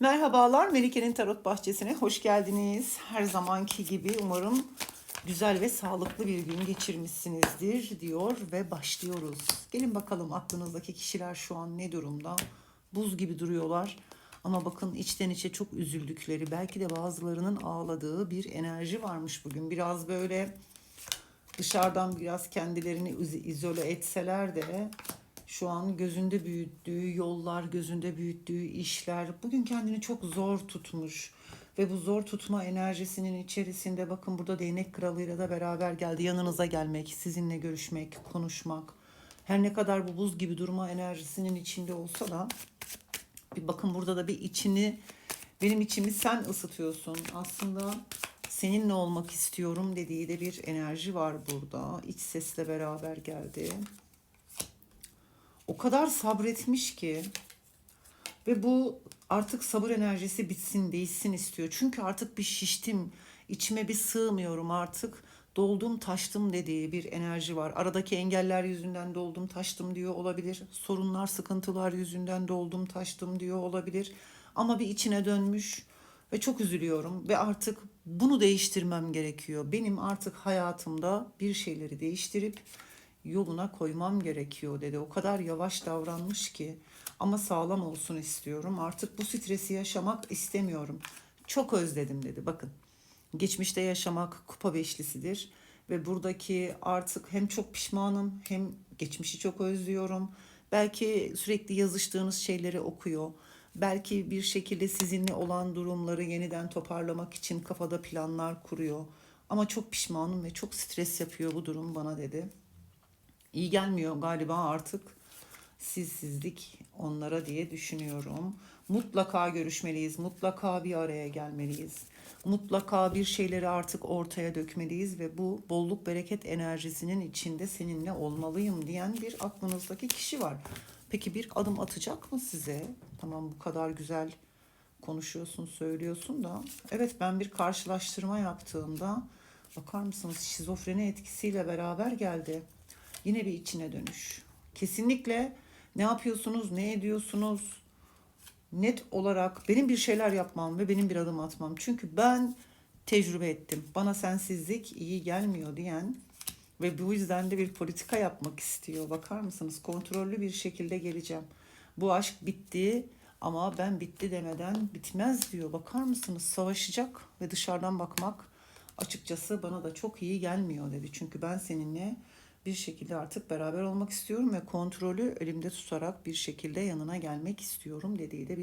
Merhabalar Melike'nin Tarot Bahçesi'ne hoş geldiniz. Her zamanki gibi umarım güzel ve sağlıklı bir gün geçirmişsinizdir diyor ve başlıyoruz. Gelin bakalım aklınızdaki kişiler şu an ne durumda? Buz gibi duruyorlar ama bakın içten içe çok üzüldükleri belki de bazılarının ağladığı bir enerji varmış bugün. Biraz böyle dışarıdan biraz kendilerini iz- izole etseler de şu an gözünde büyüttüğü yollar, gözünde büyüttüğü işler bugün kendini çok zor tutmuş ve bu zor tutma enerjisinin içerisinde bakın burada değnek kralıyla da beraber geldi. Yanınıza gelmek, sizinle görüşmek, konuşmak. Her ne kadar bu buz gibi durma enerjisinin içinde olsa da bir bakın burada da bir içini benim içimi sen ısıtıyorsun. Aslında seninle olmak istiyorum dediği de bir enerji var burada. İç sesle beraber geldi. O kadar sabretmiş ki ve bu artık sabır enerjisi bitsin, değişsin istiyor. Çünkü artık bir şiştim, içime bir sığmıyorum artık. Doldum taştım dediği bir enerji var. Aradaki engeller yüzünden doldum taştım diyor olabilir. Sorunlar, sıkıntılar yüzünden doldum taştım diyor olabilir. Ama bir içine dönmüş ve çok üzülüyorum ve artık bunu değiştirmem gerekiyor. Benim artık hayatımda bir şeyleri değiştirip yoluna koymam gerekiyor dedi. O kadar yavaş davranmış ki ama sağlam olsun istiyorum. Artık bu stresi yaşamak istemiyorum. Çok özledim dedi. Bakın geçmişte yaşamak kupa beşlisidir ve buradaki artık hem çok pişmanım hem geçmişi çok özlüyorum. Belki sürekli yazıştığınız şeyleri okuyor. Belki bir şekilde sizinle olan durumları yeniden toparlamak için kafada planlar kuruyor. Ama çok pişmanım ve çok stres yapıyor bu durum bana dedi iyi gelmiyor galiba artık sizsizlik onlara diye düşünüyorum. Mutlaka görüşmeliyiz, mutlaka bir araya gelmeliyiz. Mutlaka bir şeyleri artık ortaya dökmeliyiz ve bu bolluk bereket enerjisinin içinde seninle olmalıyım diyen bir aklınızdaki kişi var. Peki bir adım atacak mı size? Tamam bu kadar güzel konuşuyorsun, söylüyorsun da. Evet ben bir karşılaştırma yaptığımda bakar mısınız şizofreni etkisiyle beraber geldi. Yine bir içine dönüş. Kesinlikle ne yapıyorsunuz, ne ediyorsunuz? Net olarak benim bir şeyler yapmam ve benim bir adım atmam. Çünkü ben tecrübe ettim. Bana sensizlik iyi gelmiyor diyen ve bu yüzden de bir politika yapmak istiyor. Bakar mısınız? Kontrollü bir şekilde geleceğim. Bu aşk bitti ama ben bitti demeden bitmez diyor. Bakar mısınız? Savaşacak ve dışarıdan bakmak açıkçası bana da çok iyi gelmiyor dedi. Çünkü ben seninle bir şekilde artık beraber olmak istiyorum ve kontrolü elimde tutarak bir şekilde yanına gelmek istiyorum dediği de bir